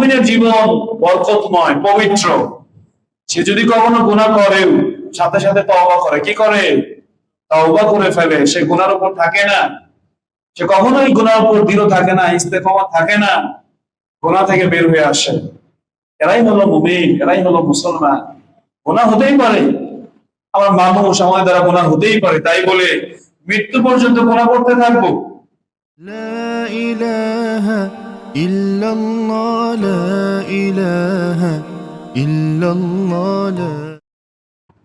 মুমিনের জীবন বরকতময় পবিত্র সে যদি কখনো গুনাহ করেও সাথে সাথে তওবা করে কি করে তওবা করে ফেলে সে গুনার উপর থাকে না সে কখনোই গুনার উপর দৃঢ় থাকে না ইস্তেকামত থাকে না গুনাহ থেকে বের হয়ে আসে এরাই হলো মুমিন এরাই হলো মুসলমান গুনাহ হতেই পারে আমার মানুষ আমাদের দ্বারা গুনাহ হতেই পারে তাই বলে মৃত্যু পর্যন্ত গুনাহ করতে থাকবো لا إله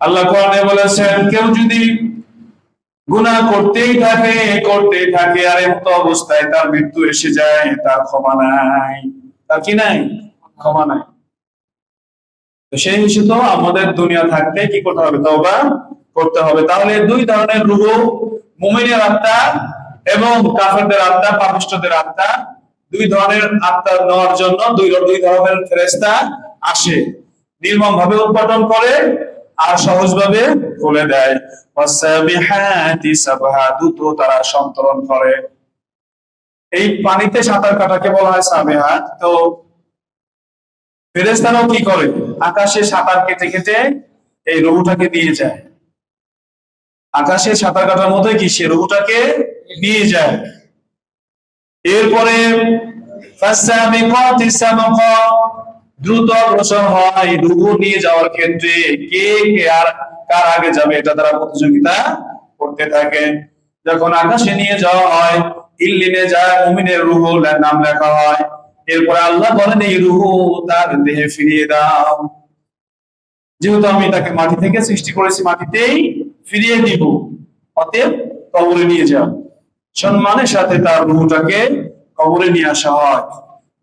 আল্লাহ কোরআনে বলেছেন, কেউ যদি গুনাহ করতেই থাকে করতেই থাকে, আর অবস্থায় তার মৃত্যু এসে যায়, তার ক্ষমা নাই। তার কি নাই? ক্ষমা নাই। সেই হিসেবে আমাদের দুনিয়া থাকতে কি করতে হবে? তবা করতে হবে। তাহলে দুই ধরনের রুহ, মুমিনের আত্মা এবং কাফেরদের আত্মা, পাপিষ্টদের আত্মা দুই ধরনের আত্মা নেওয়ার জন্য দুই দুই ধরনের ফেরেশতা আসে। নির্মম ভাবে উৎপাদন করে, আর সহজ ভাবে খুলে দেয় তারা সন্তরণ করে। এই পানিতে সাঁতার কাটাকে বলা হয় সাবেহাত তো ফেরেস্তারাও কি করে? আকাশে সাঁতার কেটে কেটে এই রঘুটাকে দিয়ে যায়। আকাশে সাঁতার কাটার মধ্যে কি? সে রঘুটাকে নিয়ে যায়। এরপরে ফাসাবিকাতি সাবকা দ্রুত অগ্রসর হয় রঘু নিয়ে যাওয়ার ক্ষেত্রে কে কে আর কার আগে যাবে এটা তারা প্রতিযোগিতা করতে থাকে। যখন আকাশে নিয়ে যাওয়া হয়, ইল্লিনে যায় রুহ নাম লেখা হয়। এরপরে আল্লাহ বলেন, এই রুহ তার দেহে ফিরিয়ে দাও। যেহেতু আমি তাকে মাটি থেকে সৃষ্টি করেছি, মাটিতেই ফিরিয়ে দিব, অতএব কবরে নিয়ে যাও। সম্মানের সাথে তার রুহটাকে কবরে নিয়ে আসা হয়।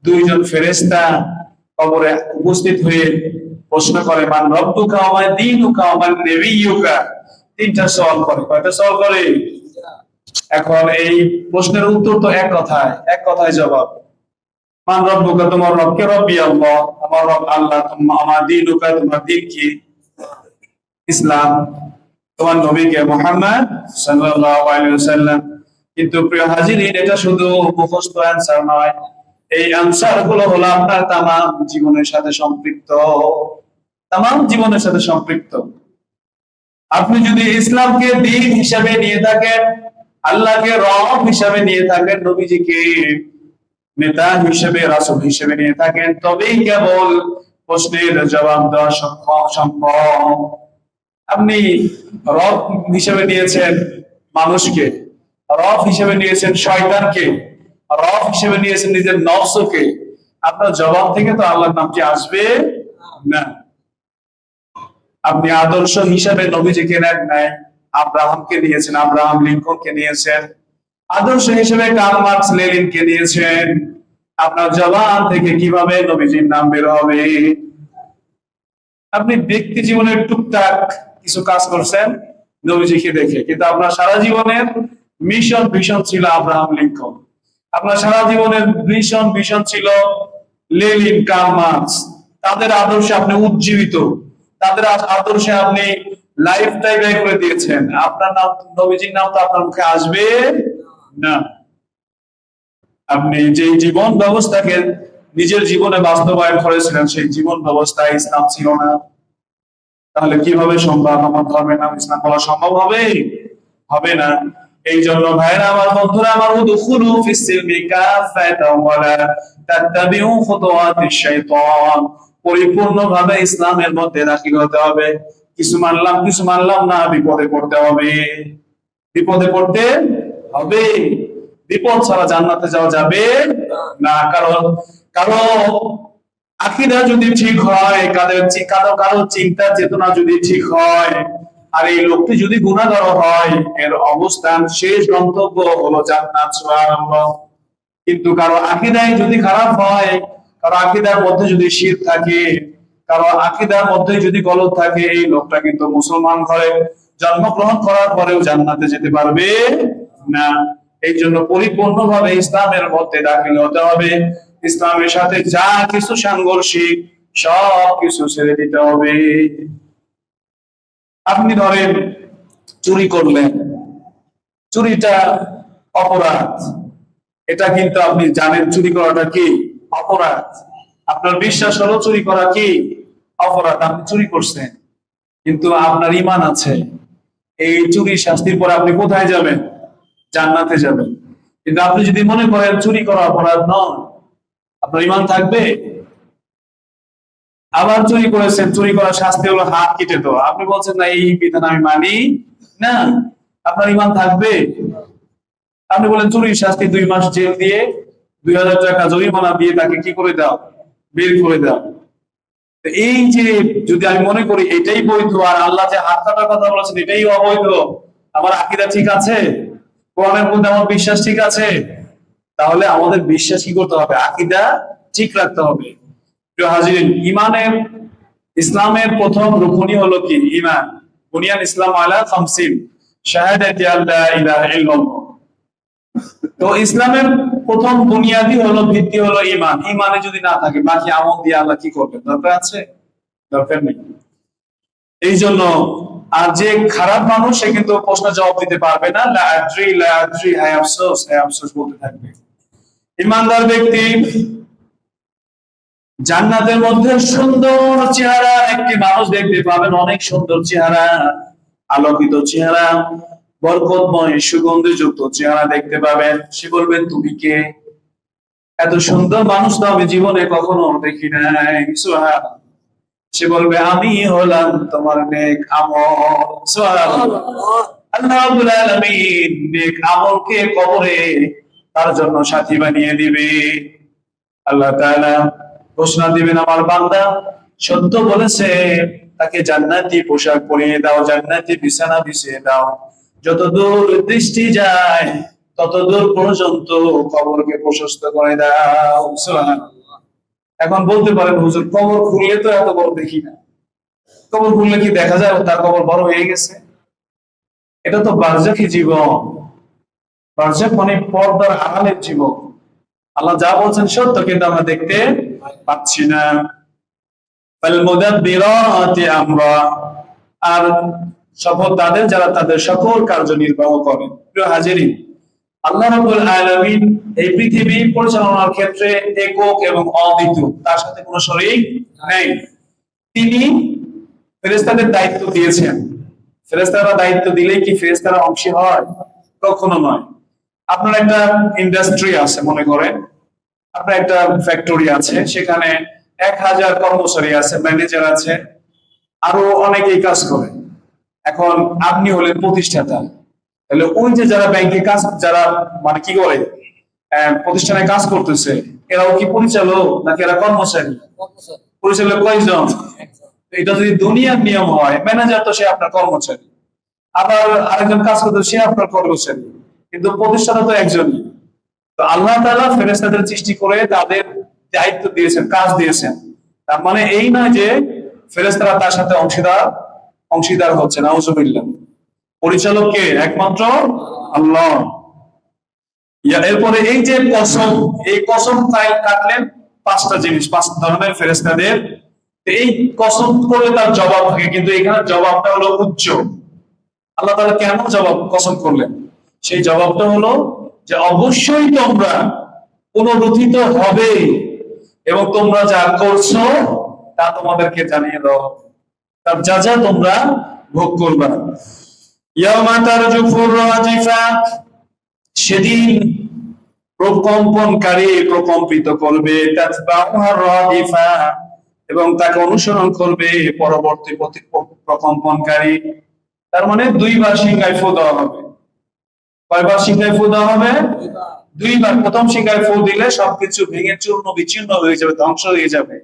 দুইজন ফেরেস্তা কবরে উপস্থিত হয়ে প্রশ্ন করে, মান রব্বুকা আমার দিনুকা আমার নেবিয়ুকা তিনটা সওয়াল করে। কয়টা সওয়াল করে? এখন এই প্রশ্নের উত্তর তো এক কথায় এক কথায় জবাব। মান রব্বুকা, তোমার রবকে রব্বি আল্লাহ, আমার রব আল্লাহ আমার দিনুকা, তোমার দিন কি? ইসলাম, তোমার নবীকে মোহাম্মদ সাল্লাল্লাহু আলাইহি ওয়াসাল্লাম কিন্তু প্রিয় হাজিরিন, এটা শুধু মুখস্থ অ্যান্সার নয়। এই অ্যান্সারগুলো হলো আপনার তামাম জীবনের সাথে সম্পৃক্ত। তামাম জীবনের সাথে সম্পৃক্ত। আপনি যদি ইসলামকে দিন হিসাবে নিয়ে থাকেন, আল্লাহকে রব হিসাবে নিয়ে থাকেন, নবীজিকে নেতা হিসেবে, রাসূল হিসেবে নিয়ে থাকেন, তবেই কেবল প্রশ্নের জবাব দেওয়া সক্ষম, সম্ভব। আপনি রব হিসেবে নিয়েছেন মানুষকে। রব হিসেবে নিয়েছেন শয়তানকে। রব হিসেবে নিয়েছেন নিজের নফসকে। আপনার জবাব থেকে তো আল্লাহর নামটি আসবে? না। আপনি আদর্শ হিসাবে নবীজিকে নেন নাই, আব্রাহামকে নিয়েছেন, আব্রাহাম লিঙ্কনকে নিয়েছেন। আদর্শ হিসেবে কার্ল মার্কস লেনিনকে নিয়েছেন। আপনার জবান থেকে কীভাবে নবীজির নাম বের হবে? আপনি ব্যক্তি জীবনের টুকটাক কিছু কাজ করছেন, নবীজিকে দেখে। কিন্তু আপনার সারা জীবনের মিশন ভিশন ছিল আব্রাহাম লিঙ্কন। আপনার সারা জীবনের মিশন ভিশন ছিল লেলিন, কার্ল মার্কস। তাদের আদর্শে আপনি উজ্জীবিত। তাদের আদর্শে আপনি লাইফটাই ব্যয় করে দিয়েছেন। আপনার নাম, নবীজির নাম তো আপনার মুখে আসবে না। আপনি যে জীবন ব্যবস্থাকে নিজের জীবনে বাস্তবায়ন করেছিলেন, সেই জীবন ব্যবস্থা ইসলাম ছিল না। তাহলে কীভাবে সম্ভব? আমার ধর্মের নাম ইসলাম বলা সম্ভব হবে? হবে না। এই জন্য ভাইরা আমার বন্ধুরা, আমার উদখুলু ফিস সিলমি কাফাতাও ওয়ালা তাত্তাবিউ খুতুওয়াতিশ শাইতান। পরিপূর্ণভাবে ইসলামের মধ্যে দাখিল হতে হবে। কিছু মানলাম কিছু মানলাম না, বিপদে পড়তে হবে। বিপদে পড়তে হবে। বিপদ ছাড়া জান্নাতে যাওয়া যাবে না। কারণ কারণ আকিদা যদি ঠিক হয়, কাদের কারও কারও চিন্তা চেতনা যদি ঠিক হয় আর এই লোকটি যদি গুণাগার হয়, এর অবস্থান শেষ গন্তব্য হলো জান্নাত কিন্তু কারও আকিদাই যদি খারাপ হয়, কারও আকিদার মধ্যে যদি শীত থাকে, কারও আকিদার মধ্যে যদি গলত থাকে, এই লোকটা কিন্তু মুসলমান ঘরে জন্মগ্রহণ করার পরেও জান্নাতে যেতে পারবে না। এই জন্য পরিপূর্ণভাবে ইসলামের মধ্যে দাখিল হতে হবে। ইসলামের সাথে যা কিছু সাংঘর্ষিক সব কিছু ছেড়ে দিতে হবে। আপনি ধরেন চুরি করলেন। চুরিটা অপরাধ। এটা কিন্তু আপনি জানেন চুরি করাটা কি? অপরাধ। আপনার বিশ্বাস হলো চুরি করা কি? অপরাধ। আপনি চুরি করছেন। কিন্তু আপনার ইমান আছে। এই চুরি শাস্তির পরে আপনি কোথায় যাবেন? জান্নাতে যাবেন। কিন্তু আপনি যদি মনে করেন চুরি করা অপরাধ নয়, আপনার ইমান থাকবে? আবার চুরি করেছেন চুরি করার শাস্তি হলো হাত কেটে দেওয়া। আপনি বলছেন, না, এই বিধান আমি মানি না। আপনার ইমান থাকবে। আপনি বলেন, চুরির শাস্তি দুই মাস জেল দিয়ে দুই হাজার টাকা জরিমানা দিয়ে তাকে কি করে দাও? বের করে দাও। এই যে, যদি আমি মনে করি, এটাই বৈধ, আর আল্লাহ যে হাত কাটার কথা বলেছেন, এটাই অবৈধ। আমার আকিদা ঠিক আছে? কোরআনের মধ্যে আমার বিশ্বাস ঠিক আছে? তাহলে আমাদের বিশ্বাস কি করতে হবে? আকিদা ঠিক রাখতে হবে। ইমানের, ইসলামের প্রথম রুকুনি হলো কি? ইমান। বুনিয়ান ইসলাম আলা খামসিন। শাহাদাতি আল্লা ইলাহা তো ইসলামের প্রথম বুনিয়াদি হলো, ভিত্তি হলো ইমান। ইমানে যদি না থাকে, বাকি আমল দিয়ে আল্লাহ কি করবেন? দরকার আছে? দরকার নেই। এই জন্য আর যে খারাপ মানুষ, সে কিন্তু প্রশ্ন জবাব দিতে পারবে না। লা আদ্রি, লা হায় আফসোস হায় আফসোস বলতে থাকবে। ইমানদার ব্যক্তি জান্নাতের মধ্যে সুন্দর চেহারা একটি মানুষ দেখতে পাবেন, অনেক সুন্দর চেহারা, আলোকিত চেহারা, বরকতময়, সুগন্ধিযুক্ত চেহারা দেখতে পাবেন। সে বলবেন তুমি কে? এত সুন্দর মানুষ তো আমি জীবনে কখনো দেখি নাই। সে বলবে, আমি হলাম তোমার নেক আমল। আল্লাহ রাব্বুল আলামিন নেক আমলকে কবরে তার জন্য সাথী বানিয়ে দিবে। আল্লাহ তাআলা ঘোষণা দিবেন আমার বান্দা। সত্য বলেছে, তাকে জান্নাতি পোশাক পরিয়ে দাও, জান্নাতি বিছানা বিছিয়ে দাও। যত দূর দৃষ্টি যায় তত দূর পর্যন্ত কবরকে প্রশস্ত করে দাও। এখন বলতে পারেন, হুজুর, কবর খুললে তো এত বড় দেখি না। কবর খুললে কি দেখা যায়? তার কবর বড় হয়ে গেছে। এটা তো বার্জাকি জীবন। বার্জাক মানে পর্দার আড়ালের জীবন। আল্লাহ যা বলছেন সত্য, কিন্তু আমরা দেখতে পাচ্ছি না আর সফল তাদের, যারা তাদের সকল কার্য নির্বাহ করেন প্রিয় হাজিরিন, আল্লাহ রাব্বুল আলামিন এই পৃথিবী পরিচালনার ক্ষেত্রে একক এবং অদ্বিতীয়, তার সাথে কোনো শরীর নেই। তিনি ফেরেস্তাদের দায়িত্ব দিয়েছেন। ফেরেশতারা দায়িত্ব দিলেই কি ফেরেস্তারা অংশী হয়? কখনো নয়। আপনার একটা ইন্ডাস্ট্রি আছে, মনে করেন। আপনার একটা ফ্যাক্টরি আছে সেখানে এক হাজার কর্মচারী আছে ম্যানেজার আছে আরও অনেকেই কাজ করে। এখন আপনি হলেন প্রতিষ্ঠাতা। তাহলে ওই যে যারা ব্যাংকে কাজ যারা মানে কি করে প্রতিষ্ঠানে কাজ করতেছে এরাও কি পরিচালক নাকি এরা কর্মচারী? পরিচালক কয়জন? এটা যদি দুনিয়ার নিয়ম হয় ম্যানেজার তো সে আপনার কর্মচারী। আবার আরেকজন কাজ করতে সে আপনার কর্মচারী। কিন্তু প্রতিষ্ঠাতা তো একজনই। আল্লাহ তাআলা ফেরেস্তাদের সৃষ্টি করে তাদের দায়িত্ব দিয়েছেন, কাজ দিয়েছেন। তার মানে এই নয় যে ফেরেশতারা তার সাথে অংশীদার অংশীদার হচ্ছে, নাউজুবিল্লাহ। পরিচালক কে? একমাত্র আল্লাহ। এরপরে এই যে কসম, এই কসম তাই কাটলেন পাঁচটা জিনিস, পাঁচ ধরনের ফেরেশতাদের। তো এই কসম করলে তার জবাব থাকে, কিন্তু এখানে জবাবটা হলো উচ্চ। আল্লাহ তাআলা কেন জবাব, কসম করলেন? সেই জবাবটা হলো যে অবশ্যই তোমরা পুনরুত্থিত হবে এবং তোমরা যা করছ তা তোমাদেরকে জানিয়ে দাও। তার যা যা তোমরা ভোগ করবা। সেদিন প্রকম্পনকারী প্রকম্পিত করবে এবং তাকে অনুসরণ করবে পরবর্তী প্রতি- প্রকম্পনকারী। তার মানে দুইবার সিংহায় ফু দেওয়া হবে। কয়বার সিংহায় ফু দেওয়া হবে? দুইবার। প্রথম ফু দিলে সবকিছু ভেঙে চূর্ণ বিচ্ছিন্ন হয়ে যাবে ধ্বংস হয়ে যাবে।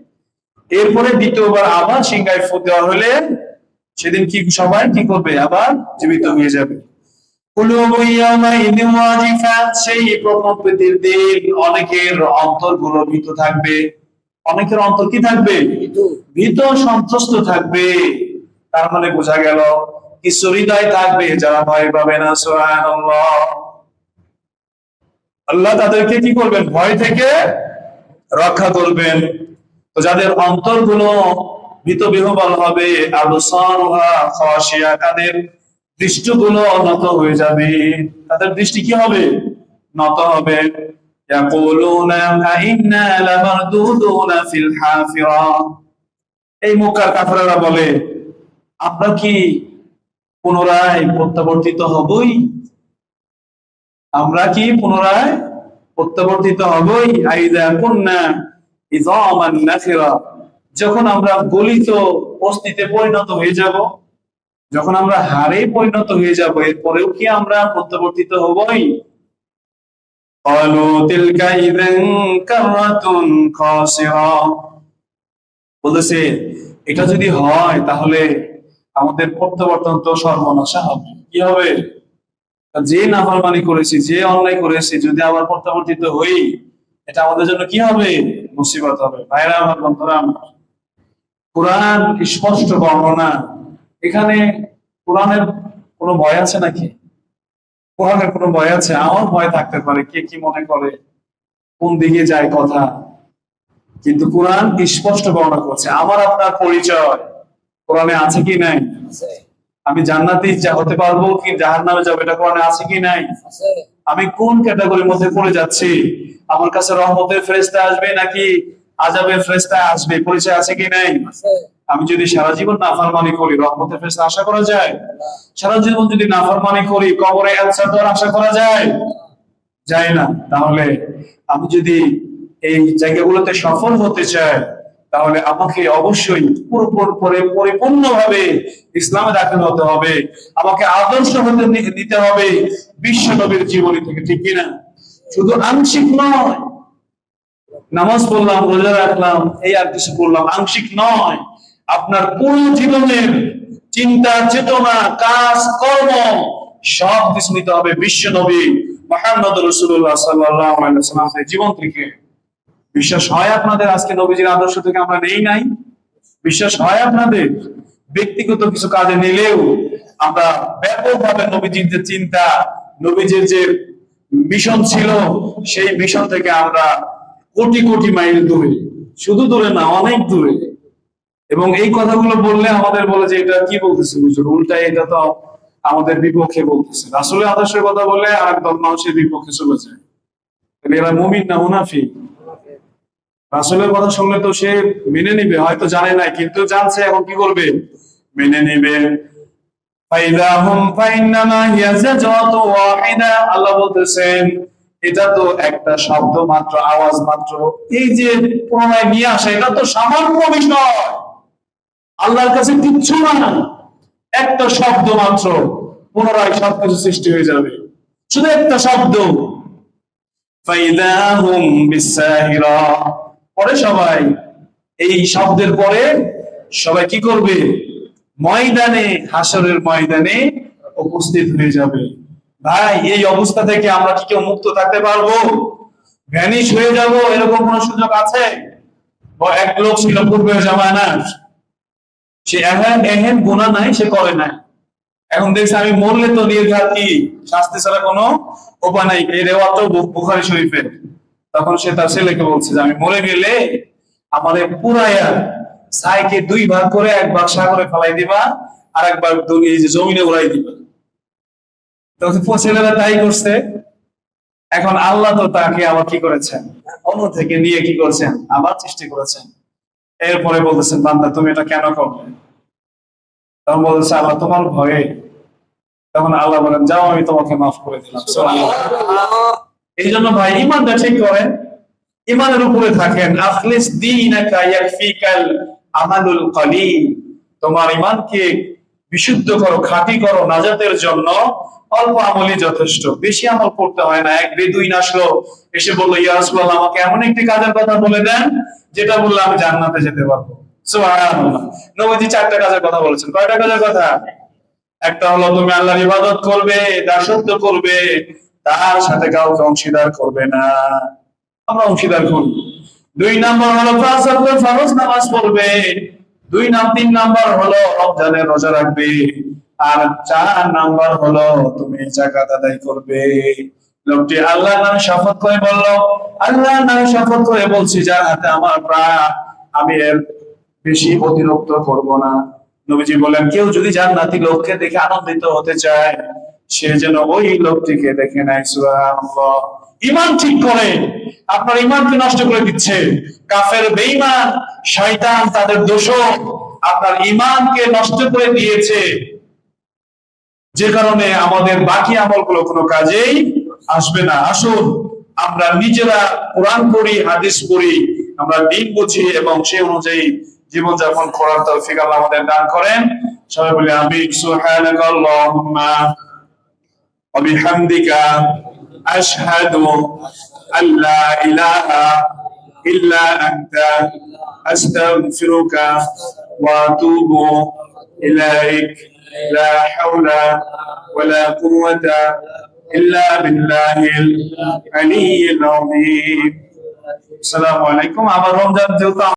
এরপরে দ্বিতীয়বার আবার ফু দেওয়া হলে সেদিন কি সবাই কি করবে? আবার জীবিত হয়ে যাবে। সেই প্রকম্পিতের দিন অনেকের অন্তরগুলো ভীত থাকবে। অনেকের অন্তর কি থাকবে? ভীত সন্ত্রস্ত থাকবে। তার মানে বোঝা গেল কিছু হৃদয় থাকবে যারা ভয় পাবে না আল্লাহ তাদেরকে কি করবেন? ভয় থেকে রক্ষা করবেন। তো যাদের অন্তরগুলো ভীত বিহবল হবে তাদের দৃষ্টি গুলো নত হয়ে যাবে। তাদের দৃষ্টি কি হবে? নত হবে। এই মুখার কাফারেরা বলে, আমরা কি পুনরায় প্রত্যাবর্তিত হবই। আমরা কি পুনরায় প্রত্যাবর্তিত হবই? আইদা যখন আমরা গলিত অস্তিতে পরিণত হয়ে যাব, যখন আমরা হারে পরিণত হয়ে যাব, এরপরেও কি আমরা প্রত্যাবর্তিত হবই? বলতেছে এটা যদি হয়, তাহলে আমাদের প্রত্যাবর্তন তো সর্বনাশা হবে। কি হবে? যে নাফরমানি করেছি, যে অন্যায় করেছি, যদি আবার প্রত্যাবর্তিত হই, এটা আমাদের জন্য কি হবে? মুসিবত হবে। ভাইরা আমার, বন্ধুরা কোরআন স্পষ্ট বর্ণনা? এখানে কোরআনের কোনো ভয় আছে নাকি? কোরআনের কোনো ভয় আছে? আমার ভয় থাকতে পারে, কে কি মনে করে? কোন দিকে যায় কথা? কিন্তু কোরআন স্পষ্ট বর্ণনা করছে? আমার আপনার পরিচয়। কোরআনে আছে কি নাই? আমি জান্নাতি হতে পারব কি জাহার নামে যাব এটা কোরআনে আছে কি নাই? আমি কোন ক্যাটাগরির মধ্যে পড়ে যাচ্ছি? আমার কাছে রহমতের ফেরেস্তা আসবে নাকি আজাবের ফেরেস্তা আসবে? পরিচয় আছে কি নাই? আমি যদি সারা জীবন নাফরমানি করি রহমতের ফেরেস্তা আশা করা যায়? সারা জীবন যদি নাফরমানি করি কবরে অ্যান্সার দেওয়ার আশা করা যায়? যায় না। তাহলে আমি যদি এই জায়গাগুলোতে সফল হতে চাই তাহলে আমাকে অবশ্যই পুরোপুরি পরিপূর্ণভাবে ইসলামে দাখিল হতে হবে। আমাকে আদর্শ হতে নিতে হবে বিশ্ব নবীর জীবনী থেকে, ঠিক কিনা? শুধু আংশিক নয়, নামাজ পড়লাম, রোজা রাখলাম, এই আর কিছু করলাম আংশিক নয়। আপনার পুরো জীবনের চিন্তা, চেতনা, কাজ, কর্ম সব কিছু নিতে হবে বিশ্ব নবী মোহাম্মদ রসুল্লাহ সাল্লাহ জীবন থেকে। বিশ্বাস হয় আপনাদের? আজকে নবীজির আদর্শ থেকে আমরা নেই নাই। বিশ্বাস হয় আপনাদের? ব্যক্তিগত কিছু কাজে নিলেও আমরা ব্যাপকভাবে নবীজির যে চিন্তা, নবীজির যে মিশন ছিল, সেই মিশন থেকে আমরা কোটি কোটি মাইল দূরে, শুধু দূরে না, অনেক দূরে। এবং এই কথাগুলো বললে আমাদের বলে যে, এটা কি বলতেছে হুজুর? উল্টা এটা তো আমাদের বিপক্ষে বলতেছে। আসলে আদর্শের কথা বলে আর দল মানুষের বিপক্ষে চলে যায়। এরা মুমিন না মুনাফি রাসুলের কথা শুনলে তো সে মেনে নিবে, হয়তো জানে না কিন্তু জানছে, এখন কি করবে? মেনে নিবে। আল্লাহ বলতেছেন, এটা তো একটা শব্দ মাত্র, আওয়াজ মাত্র। এই যে পুনরায় নিয়ে আসা, এটা তো সামান্য বিষয়। আল্লাহর কাছে কিচ্ছু না একটা শব্দ মাত্র, পুনরায় সবকিছু সৃষ্টি হয়ে যাবে। শুধু একটা শব্দ। পরে সবাই এই শব্দের পরে সবাই কি করবে? ময়দানে, হাসরের ময়দানে উপস্থিত হয়ে যাবে। ভাই, এই অবস্থা থেকে আমরা কি কেউ মুক্ত থাকতে পারব? ভ্যানিশ হয়ে যাব, এরকম কোন সুযোগ আছে? এক লোক ছিল পূর্বে জামানার সে এহেন এহেন গুণা নাই, সে করে নাই। এখন দেখছি আমি মরলে তো নির্ঘাত কি? শাস্তি ছাড়া কোনো উপায় নাই। এই বু- বুখারী শরীফের। তখন সে তার ছেলেকে বলছে যে, আমি মরে গেলে আমাদের পুরাইয়া ছাইকে দুই ভাগ করে এক ভাগ সাগরে ফেলাই দিবা আর এক ভাগ এই যে জমিনে উড়াই দিবা। তখন ছেলেরা তাই করছে। এখন আল্লাহ তো তাকে আবার কি করেছেন? অন্য থেকে নিয়ে কি করেছেন? আবার সৃষ্টি করেছেন। এরপরে বলতেছেন, বান্দা, তুমি এটা কেন করবে তখন বলতেছে, আল্লাহ তোমার ভয়ে। তখন আল্লাহ বলেন, যাও, আমি তোমাকে মাফ করে দিলাম। এই জন্য ভাই ইমানটা ঠিক করেন। ইমানের উপরে থাকেন। আখলিস ইয়াকফিকাল আমালুল কলিল। তোমার ইমানকে বিশুদ্ধ করো, খাঁটি করো নাজাতের জন্য। অল্প আমলই যথেষ্ট। বেশি আমল করতে হয় না। এক আসলো। এসে বলল আমাকে এমন একটি কাজের কথা বলে দেন, যেটা বললে আমি জান্নাতে যেতে পারব। নবীজি চারটা কাজের কথা বলেছেন। কয়টা কাজের কথা? একটা হলো, তুমি আল্লাহর ইবাদত করবে, দাসত্ব করবে তার সাথে কাউকে অংশীদার করবে না। আমরা অংশীদার করি দুই নাম্বার হলো ফরজ নামাজ পড়বে। দুই নাম, তিন নাম্বার হলো রমজানের রোজা রাখবে। আর চার নাম্বার হলো তুমি জাকাত আদায় করবে। লোকটি আল্লাহ নামে শপথ করে বলল আল্লাহ নামে শপথ করে বলছি যার হাতে আমার প্রাণ আমি এর বেশি অতিরিক্ত করব না। নবীজি বলেন কেউ যদি জান্নাতি লোককে দেখে আনন্দিত হতে চায় সে যেন ওই লোকটিকে দেখে নাই ইমান ঠিক করে, আপনার ইমানকে নষ্ট করে দিচ্ছে। কাফের, বেঈমান, শয়তান তাদের দোষক, আপনার ইমানকে নষ্ট করে দিয়েছে। যে কারণে আমাদের বাকি আমলগুলো কোনো কাজেই আসবে না। আসুন, আমরা নিজেরা কোরআন পড়ি, হাদিস পড়ি, আমরা দিন বুঝি এবং সে অনুযায়ী জীবনযাপন করার তৌফিক আল্লাহ আমাদের দান করেন। সবাই বলি আমি সুবহানাকা وبحمدك أشهد أن لا إله إلا أنت أستغفرك وأتوب إليك. لا حول ولا قوة إلا بالله العلي العظيم. السلام عليكم. عمر رمضان